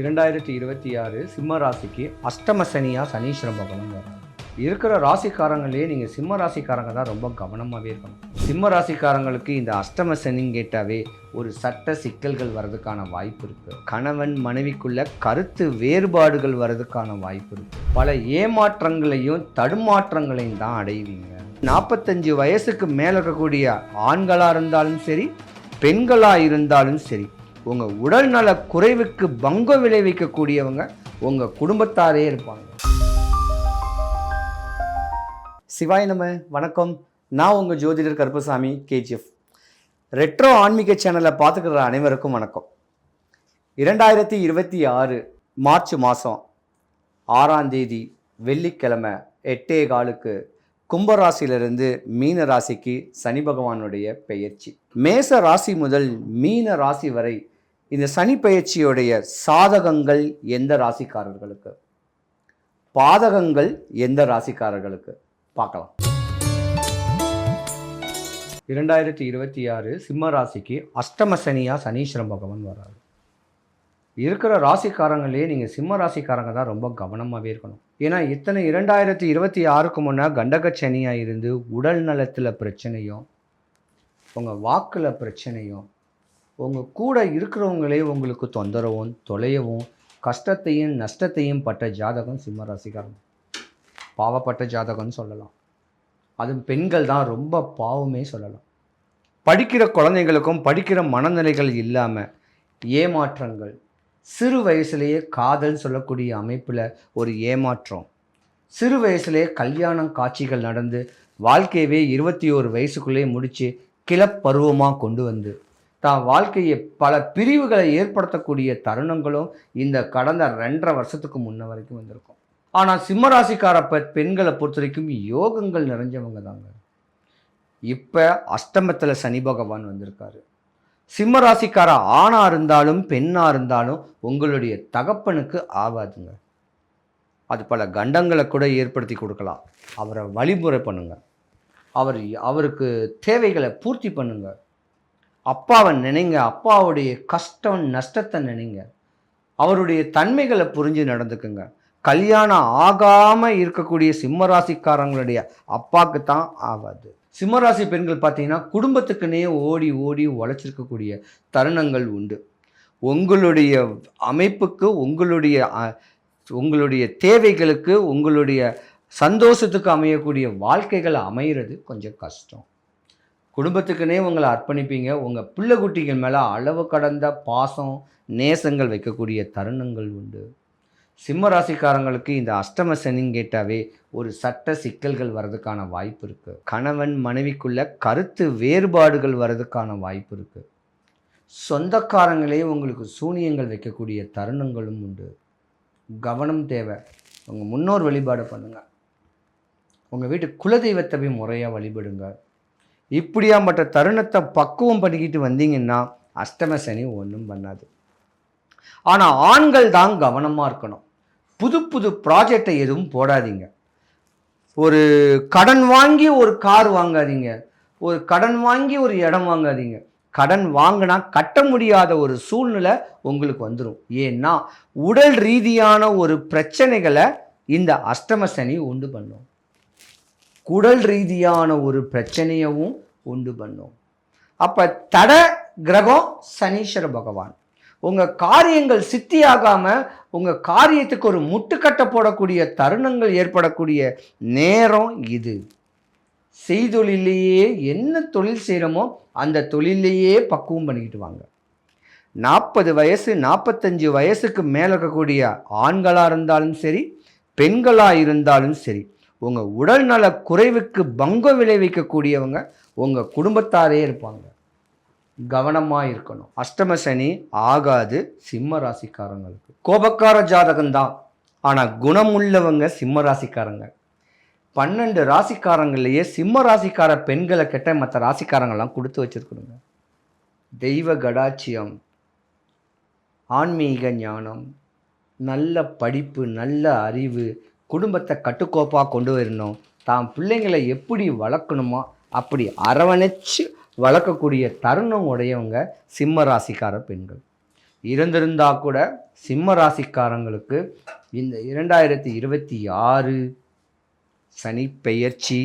இரண்டாயிரத்தி இருபத்தி ஆறு சிம்ம ராசிக்கு அஷ்டம சனியாக சனீஸ்வர பகவான் வரும் இருக்கிற ராசிக்காரங்களே நீங்கள் சிம்ம ராசிக்காரங்க தான் ரொம்ப கவனமாகவே இருக்கணும். சிம்ம ராசிக்காரங்களுக்கு இந்த அஷ்டம சனின்னு கேட்டாவே ஒரு சட்ட சிக்கல்கள் வர்றதுக்கான வாய்ப்பு இருக்குது கணவன் மனைவிக்குள்ள கருத்து வேறுபாடுகள் வர்றதுக்கான வாய்ப்பு இருக்குது பல ஏமாற்றங்களையும் தடுமாற்றங்களையும் தான் அடைவீங்க. நாற்பத்தஞ்சு வயசுக்கு மேலே இருக்கக்கூடிய ஆண்களாக இருந்தாலும் சரி பெண்களாக இருந்தாலும் சரி உங்கள் உடல்நல குறைவுக்கு பங்கம் விளைவிக்கக்கூடியவங்க உங்கள் குடும்பத்தாரே இருப்பாங்க. சிவாய் நம்ம வணக்கம். நான் உங்கள் ஜோதிடர் கருப்பசாமி கேஜிஎஃப். ரெட்ரோ ஆன்மீக சேனலை பார்த்துக்கிற அனைவருக்கும் வணக்கம். இரண்டாயிரத்தி இருபத்தி ஆறு மார்ச் மாதம் ஆறாம் தேதி வெள்ளிக்கிழமை எட்டே காலுக்கு கும்பராசியிலிருந்து மீன ராசிக்கு சனி பகவானுடைய பெயர்ச்சி. மேச ராசி முதல் மீன ராசி வரை இந்த சனி பயிற்சியுடைய சாதகங்கள் எந்த ராசிக்காரர்களுக்கு? பாதகங்கள் எந்த ராசிக்காரர்களுக்கு? பார்க்கலாம். இரண்டாயிரத்தி இருபத்தி ஆறு சிம்ம ராசிக்கு அஷ்டம சனியாக சனீஸ்வரன் பகவான் வராரு இருக்கிற ராசிக்காரங்களே நீங்கள் சிம்ம ராசிக்காரங்க தான் ரொம்ப கவனமாகவே இருக்கணும். ஏன்னா இத்தனை இரண்டாயிரத்தி இருபத்தி ஆறுக்கு முன்னே கண்டக சனியாக இருந்து உடல் நலத்தில் பிரச்சனையும் உங்கள் வாக்கில் பிரச்சனையும் உங்கள் கூட இருக்கிறவங்களே உங்களுக்கு தொந்தரவும் தொலையவும் கஷ்டத்தையும் நஷ்டத்தையும் பட்ட ஜாதகம் சிம்ம ராசிக்காரங்க. பாவப்பட்ட ஜாதகம்னு சொல்லலாம். அது பெண்கள் தான் ரொம்ப பாவமே சொல்லலாம். படிக்கிற குழந்தைங்களுக்கும் படிக்கிற மனநிலைகள் இல்லாமல் ஏமாற்றங்கள். சிறு வயசுலேயே காதல் சொல்லக்கூடிய அமைப்பில் ஒரு ஏமாற்றம். சிறு வயசுலேயே கல்யாணம் காட்சிகள் நடந்து வாழ்க்கையவே இருபத்தி ஓரு வயசுக்குள்ளேயே முடித்து கிளப்பருவமாக கொண்டு வந்து தான் வாழ்க்கையை பல பிரிவுகளை ஏற்படுத்தக்கூடிய தருணங்களும் இந்த கடந்த ரெண்டரை வருஷத்துக்கு முன்ன வரைக்கும் வந்திருக்கும். ஆனால் சிம்மராசிக்கார பெண்களை பொறுத்த வரைக்கும் யோகங்கள் நிறைஞ்சவங்க தாங்க. இப்போ அஷ்டமத்தில் சனி பகவான் வந்திருக்காரு. சிம்மராசிக்கார ஆணாக இருந்தாலும் பெண்ணாக இருந்தாலும் உங்களுடைய தகப்பனுக்கு ஆகாதுங்க அது பல கண்டங்களை கூட ஏற்படுத்தி கொடுக்கலாம். அவரை வழிமுறை பண்ணுங்கள் அவர் அவருக்கு தேவைகளை பூர்த்தி பண்ணுங்கள் அப்பாவை நினைங்க அப்பாவுடைய கஷ்டம் நஷ்டத்தை நினைங்க. அவருடைய தன்மைகளை புரிஞ்சு நடந்துக்குங்க. கல்யாணம் ஆகாமல் இருக்கக்கூடிய சிம்மராசிக்காரங்களுடைய அப்பாவுக்கு தான் ஆகாது சிம்மராசி பெண்கள் பார்த்தீங்கன்னா குடும்பத்துக்குன்னே ஓடி ஓடி உழைச்சிருக்கக்கூடிய தருணங்கள் உண்டு. உங்களுடைய அமைப்புக்கு உங்களுடைய உங்களுடைய தேவைகளுக்கு உங்களுடைய சந்தோஷத்துக்கு அமையக்கூடிய வாழ்க்கைகள் அமைகிறது கொஞ்சம் கஷ்டம். குடும்பத்துக்குன்னே உங்களை அர்ப்பணிப்பீங்க. உங்கள் பிள்ளை குட்டிகள் மேலே அளவு கடந்த பாசம் நேசங்கள் வைக்கக்கூடிய தருணங்கள் உண்டு. சிம்ம ராசிக்காரங்களுக்கு இந்த அஷ்டம சனின்னு கேட்டாவே ஒரு சட்ட சிக்கல்கள் வர்றதுக்கான வாய்ப்பு இருக்குது கணவன் மனைவிக்குள்ள கருத்து வேறுபாடுகள் வர்றதுக்கான வாய்ப்பு இருக்குது சொந்தக்காரங்களே உங்களுக்கு சூனியங்கள் வைக்கக்கூடிய தருணங்களும் உண்டு. கவனம் தேவை. உங்கள் முன்னோர் வழிபாடு பண்ணுங்கள் உங்கள் வீட்டு குலதெய்வத்தை போய் முறையாக வழிபடுங்க. இப்படியாப்பட்ட தருணத்தை பக்குவம் பண்ணிக்கிட்டு வந்தீங்கன்னா அஷ்டம சனி ஒன்றும் பண்ணாது. ஆனால் ஆண்கள் தான் கவனமாக இருக்கணும். புது புது ப்ராஜெக்டை எதுவும் போடாதீங்க. ஒரு கடன் வாங்கி ஒரு கார் வாங்காதீங்க. ஒரு கடன் வாங்கி ஒரு இடம் வாங்காதீங்க. கடன் வாங்கினா கட்ட முடியாத ஒரு சூழ்நிலை உங்களுக்கு வந்துடும் ஏன்னா உடல் ரீதியான ஒரு பிரச்சனைகளை இந்த அஷ்டம சனி உண்டு பண்ணும். குடல் ரீதியான ஒரு பிரச்சனையவும் உண்டு பண்ணும். அப்போ தட கிரகம் சனீஸ்வர பகவான். உங்கள் காரியங்கள் சித்தியாகாமல் உங்கள் காரியத்துக்கு ஒரு முட்டுக்கட்டை போடக்கூடிய தருணங்கள் ஏற்படக்கூடிய நேரம் இது. செய்தொழிலேயே என்ன தொழில் செய்கிறோமோ அந்த தொழிலையே பக்குவம் பண்ணிக்கிட்டு வாங்க. நாற்பது வயசு நாற்பத்தஞ்சு வயசுக்கு மேலே இருக்கக்கூடிய ஆண்களாக இருந்தாலும் சரி பெண்களாக இருந்தாலும் சரி உங்கள் உடல்நல குறைவுக்கு பங்கம் விளைவிக்கக்கூடியவங்க உங்கள் குடும்பத்தாரே இருப்பாங்க. கவனமாக இருக்கணும். அஷ்டம சனி ஆகாது சிம்ம ராசிக்காரங்களுக்கு. கோபக்கார ஜாதகம்தான். ஆனால் குணமுள்ளவங்க சிம்ம ராசிக்காரங்க. பன்னெண்டு ராசிக்காரங்களையே சிம்ம ராசிக்கார பெண்களை கிட்ட மற்ற ராசிக்காரங்கெல்லாம் கொடுத்து வச்சிருக்கணுங்க. தெய்வ கடாட்சியம் ஆன்மீக ஞானம் நல்ல படிப்பு நல்ல அறிவு குடும்பத்தை கட்டுக்கோப்பாக கொண்டு வரணும். தான் பிள்ளைங்களை எப்படி வளர்க்கணுமோ அப்படி அரவணைச்சு வளர்க்கக்கூடிய தருணம் உடையவங்க சிம்ம ராசிக்கார பெண்கள். இருந்திருந்தா கூட சிம்ம ராசிக்காரங்களுக்கு இந்த இரண்டாயிரத்தி இருபத்தி ஆறு சனி பெயர்ச்சி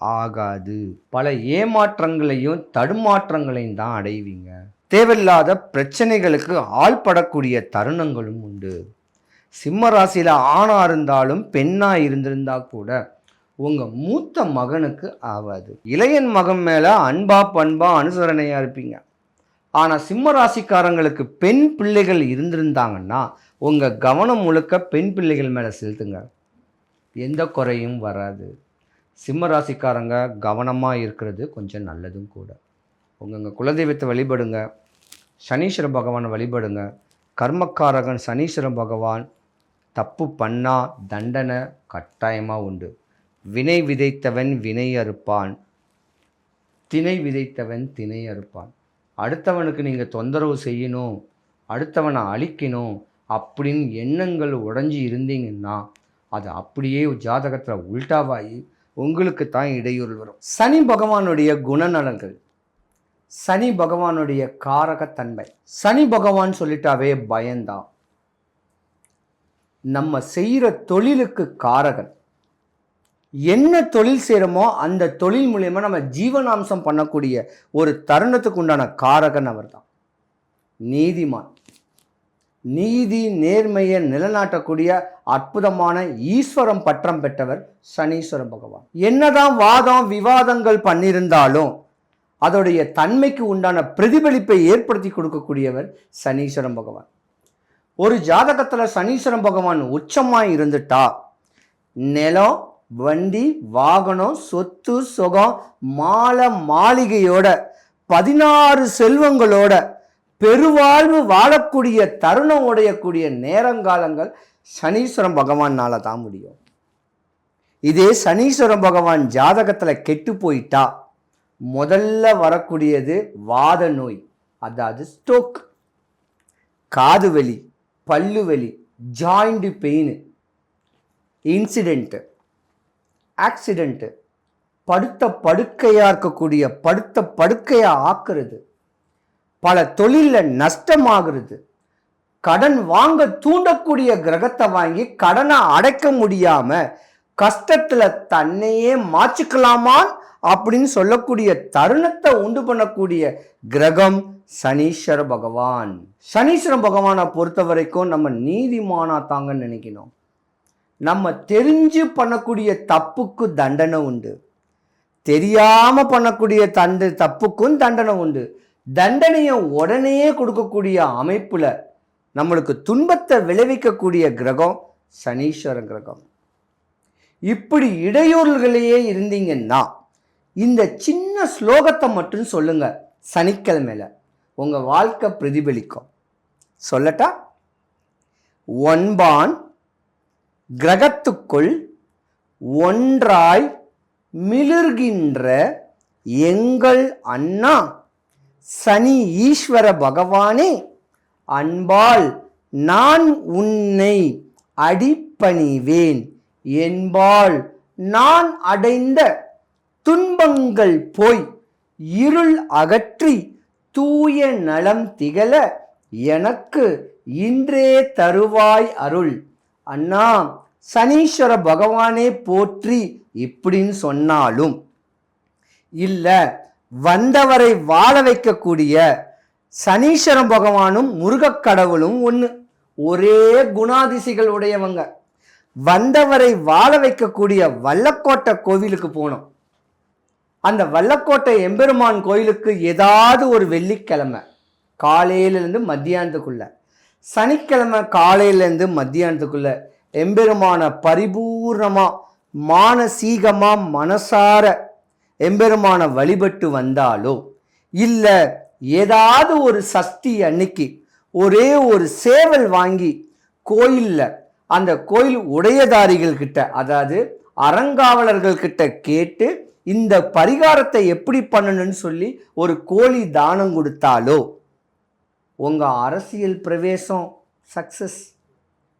ஆகாது. பல ஏமாற்றங்களையும் தடுமாற்றங்களையும் தான் அடைவீங்க. தேவையில்லாத பிரச்சனைகளுக்கு ஆள்படக்கூடிய தருணங்களும் உண்டு. சிம்ம ராசியில் ஆணாக இருந்தாலும் பெண்ணாக இருந்திருந்தா கூட உங்கள் மூத்த மகனுக்கு ஆகாது இளையன் மகன் மேலே அன்பா பண்பா அனுசரணையாக இருப்பீங்க. ஆனால் சிம்ம ராசிக்காரங்களுக்கு பெண் பிள்ளைகள் இருந்திருந்தாங்கன்னா உங்கள் கவனம் முழுக்க பெண் பிள்ளைகள் மேலே செலுத்துங்க. எந்த குறையும் வராது. சிம்ம ராசிக்காரங்க கவனமாக இருக்கிறது கொஞ்சம் நல்லதும் கூட. உங்கள் குலதெய்வத்தை வழிபடுங்க. சனீஸ்வர பகவானை வழிபடுங்க. கர்மக்காரகன் சனீஸ்வர பகவான் தப்பு பண்ணா தண்டனை கட்டாயமாக உண்டு. வினை விதைத்தவன் வினை அறுப்பான். திணை விதைத்தவன் திணை அறுப்பான். அடுத்தவனுக்கு நீங்கள் தொந்தரவு செய்யணும் அடுத்தவனை அழிக்கணும் அப்படின்னு எண்ணங்கள் உடஞ்சி இருந்தீங்கன்னா அது அப்படியே ஜாதகத்தில் உல்டாவாகி உங்களுக்கு தான் இடையூறு வரும். சனி பகவானுடைய குணநலன்கள். சனி பகவானுடைய காரகத்தன்மை. சனி பகவான் சொல்லிட்டாவே பயந்தான். நம்ம செய்கிற தொழிலுக்கு காரகன். என்ன தொழில் செய்கிறோமோ அந்த தொழில் மூலயமா நம்ம ஜீவனாம்சம் பண்ணக்கூடிய ஒரு தருணத்துக்கு உண்டான காரகன் அவர் தான் நீதிமான். நீதி நேர்மையை நிலநாட்டக்கூடிய அற்புதமான ஈஸ்வரம் பட்டம் பெற்றவர் சனீஸ்வரன் பகவான். என்னதான் வாதம் விவாதங்கள் பண்ணியிருந்தாலும் அதோடைய தன்மைக்கு உண்டான பிரதிபலிப்பை ஏற்படுத்தி கொடுக்கக்கூடியவர் சனீஸ்வரம் பகவான். ஒரு ஜாதகத்தில் சனீஸ்வரன் பகவான் உச்சமாக இருந்துட்டா நிலம் வண்டி வாகனம் சொத்து சுகம் மாலை மாளிகையோட பதினாறு செல்வங்களோட பெருவாழ்வு வாழக்கூடிய தருணம் உடையக்கூடிய நேரங்காலங்கள் சனீஸ்வரம் பகவானால் தான் முடியும். இதே சனீஸ்வரம் பகவான் ஜாதகத்தில் கெட்டு போயிட்டா முதல்ல வரக்கூடியது வாத நோய் அதாவது ஸ்டோக் காது வலி. பல்லு வலி ஜாயிண்ட் பெயின் இன்சிடெண்ட்டு ஆக்சிடெண்ட்டு படுத்த படுக்கையாக இருக்கக்கூடிய படுத்த படுக்கையாக ஆக்குறது பல தொழிலில் நஷ்டமாகிறது கடன் வாங்க தூண்டக்கூடிய கிரகத்தை வாங்கி கடனை அடைக்க முடியாமல் கஷ்டத்தில் தன்னையே மாற்றிக்கலாமான் அப்படின்னு சொல்லக்கூடிய தருணத்தை உண்டு பண்ணக்கூடிய கிரகம் சனீஸ்வர பகவான். சனீஸ்வரன் பகவானை பொறுத்த வரைக்கும் நம்ம நீதிமானா தாங்கன்னு நினைக்கணும். நம்ம தெரிஞ்சு பண்ணக்கூடிய தப்புக்கு தண்டனை உண்டு. தெரியாமல் பண்ணக்கூடிய தண்டு தப்புக்கும் தண்டனை உண்டு. தண்டனையை உடனே கொடுக்கக்கூடிய அமைப்பில் நம்மளுக்கு துன்பத்தை விளைவிக்கக்கூடிய கிரகம் சனீஸ்வர கிரகம். இப்படி இடையூறுகளையே இருந்தீங்கன்னா இந்த சின்ன ஸ்லோகத்தை மட்டும் சொல்லுங்கள் சனிக்கிழமையில். உங்கள் வாழ்க்கை பிரதிபலிக்கும். சொல்லட்டா? ஒன்பான் கிரகத்துக்குள் ஒன்றாய் மிளிர்கின்ற எங்கள் அண்ணா சனி ஈஸ்வர பகவானே அன்பால் நான் உன்னை அடிப்பணிவேன். என்பால் நான் அடைந்த துன்பங்கள் போய் இருள் அகற்றி தூய நலம் திகழ எனக்கு இன்றே தருவாய் அருள். அண்ணா சனீஸ்வர பகவானே போற்றி இப்படின்னு சொன்னாலும் இல்லை வந்தவரை வாழ வைக்கக்கூடிய சனீஸ்வர பகவானும் முருகக் கடவுளும் ஒன்று ஒரே குணாதிசிகள் உடையவங்க. வந்தவரை வாழ வைக்கக்கூடிய வல்லக்கோட்டை கோவிலுக்கு போனோம். அந்த வல்லக்கோட்டை எம்பெருமான் கோயிலுக்கு ஏதாவது ஒரு வெள்ளிக்கிழமை காலையிலேருந்து மத்தியானத்துக்குள்ள. சனிக்கிழமை காலையிலேருந்து மத்தியானத்துக்குள்ள எம்பெருமான பரிபூர்ணமாக மானசீகமாக மனசார எம்பெருமானை வழிபட்டு வந்தாலோ இல்லை ஏதாவது ஒரு சஷ்டி அன்னைக்கு ஒரே ஒரு சேவல் வாங்கி கோயிலில் அந்த கோயில் உடையதாரிகள்கிட்ட அதாவது அறங்காவலர்கள்கிட்ட கேட்டு இந்த பரிகாரத்தை எப்படி பண்ணணும்னு சொல்லி ஒரு கோழி தானம் கொடுத்தாலோ உங்கள் அரசியல் பிரவேசம் சக்சஸ்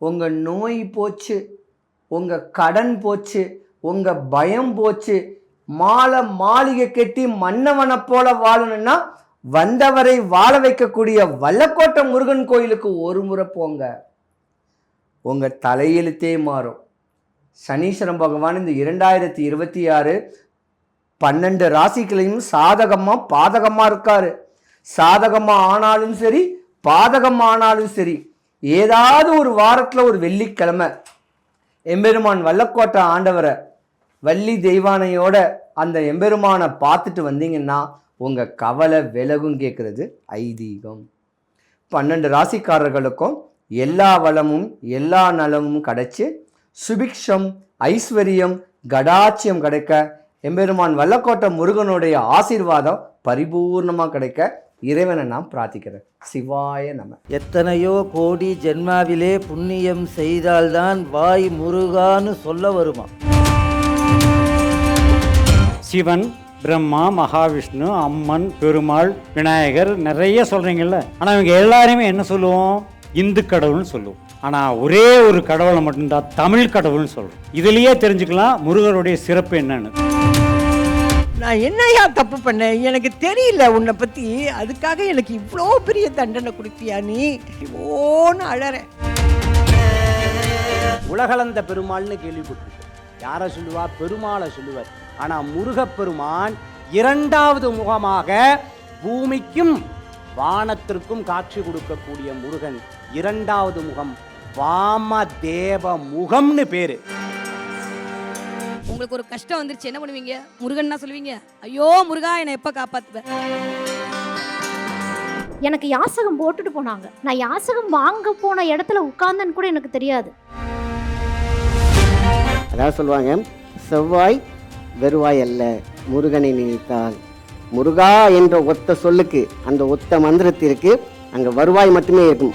உங்கள் நோய் போச்சு உங்கள் கடன் போச்சு உங்கள் பயம் போச்சு மாலை மாளிகை கட்டி மன்னவனை போல வாழணும்னா வந்தவரை வாழ வைக்கக்கூடிய வல்லக்கோட்டை முருகன் கோயிலுக்கு ஒரு முறை போங்க. உங்கள் தலையெழுத்தே மாறும். சனீஸ்வரன் பகவான் இந்த இரண்டாயிரத்தி இருபத்தி ஆறு பன்னெண்டு ராசிகளையும் சாதகமா பாதகமா இருக்காரு. சாதகமா ஆனாலும் சரி பாதகம் ஆனாலும் சரி ஏதாவது ஒரு வாரத்தில் ஒரு வெள்ளிக்கிழமை. எம்பெருமான் வல்லக்கோட்டை ஆண்டவரை வள்ளி தெய்வானையோட அந்த எம்பெருமானை பார்த்துட்டு வந்தீங்கன்னா உங்கள் கவலை விலகும் கேட்குறது ஐதீகம். பன்னெண்டு ராசிக்காரர்களுக்கும் எல்லா வளமும் எல்லா நலமும் கிடச்சி சுபிக்ஷம் ஐஸ்வர்யம் கடாட்சியம் கிடைக்க எம்பெருமான் வல்லக்கோட்டை முருகனுடைய ஆசீர்வாதம் பரிபூர்ணமா கிடைக்க இறைவனை நான் பிரார்த்திக்கிறேன் சிவாய நம. எத்தனையோ கோடி ஜென்மாவிலே புண்ணியம் செய்தால்தான் வாய் முருகான்னு சொல்ல வருமா? சிவன் பிரம்மா மகாவிஷ்ணு அம்மன் பெருமாள் விநாயகர் நிறைய சொல்றீங்கல்ல. ஆனா இவங்க எல்லாரையுமே என்ன சொல்லுவோம்? இந்து கடவுள்னு சொல்லுவோம். ஆனா ஒரே ஒரு கடவுளை மட்டும்தான் தமிழ் கடவுள்னு சொல்றோம். இதுலயே தெரிஞ்சுக்கலாம் முருகருடைய சிறப்பு என்னன்னு. நான் என்னையா தப்பு பண்ணேன்? எனக்கு தெரியல உன்னை பற்றி அதுக்காக எனக்கு இவ்வளோ பெரிய தண்டனை கொடுப்பியா நீ? ஓன்னு அழறேன். உலகளந்த பெருமாள்னு கேள்விப்பட்டிருக்கேன். யாரை சொல்லுவா? பெருமாளை சொல்லுவார். ஆனால் முருகப்பெருமான் இரண்டாவது முகமாக பூமிக்கும் வானத்திற்கும் காட்சி கொடுக்கக்கூடிய முருகன் இரண்டாவது முகம் வாமதேவ முகம்னு பேரு. உங்களுக்கு ஒரு கஷ்டம் வந்துருச்சு என்ன பண்ணுவீங்க? முருகன்னா சொல்லுவீங்க ஐயோ முருகா என்னை எப்ப காப்பாத்துவ? எனக்கு யாசகம் போட்டுட்டு போனாங்க. நான் யாசகம் வாங்க போன இடத்துல உட்கார்ந்தேன்னு கூட எனக்கு தெரியாது. அதாவது சொல்லுவாங்க செவ்வாய் வெறுவாய் அல்ல முருகனை நினைத்தால். முருகா என்ற ஒத்த சொல்லுக்கு அந்த ஒத்த மந்திரத்திற்கு அங்க வருவாய் மட்டுமே இருக்கும்.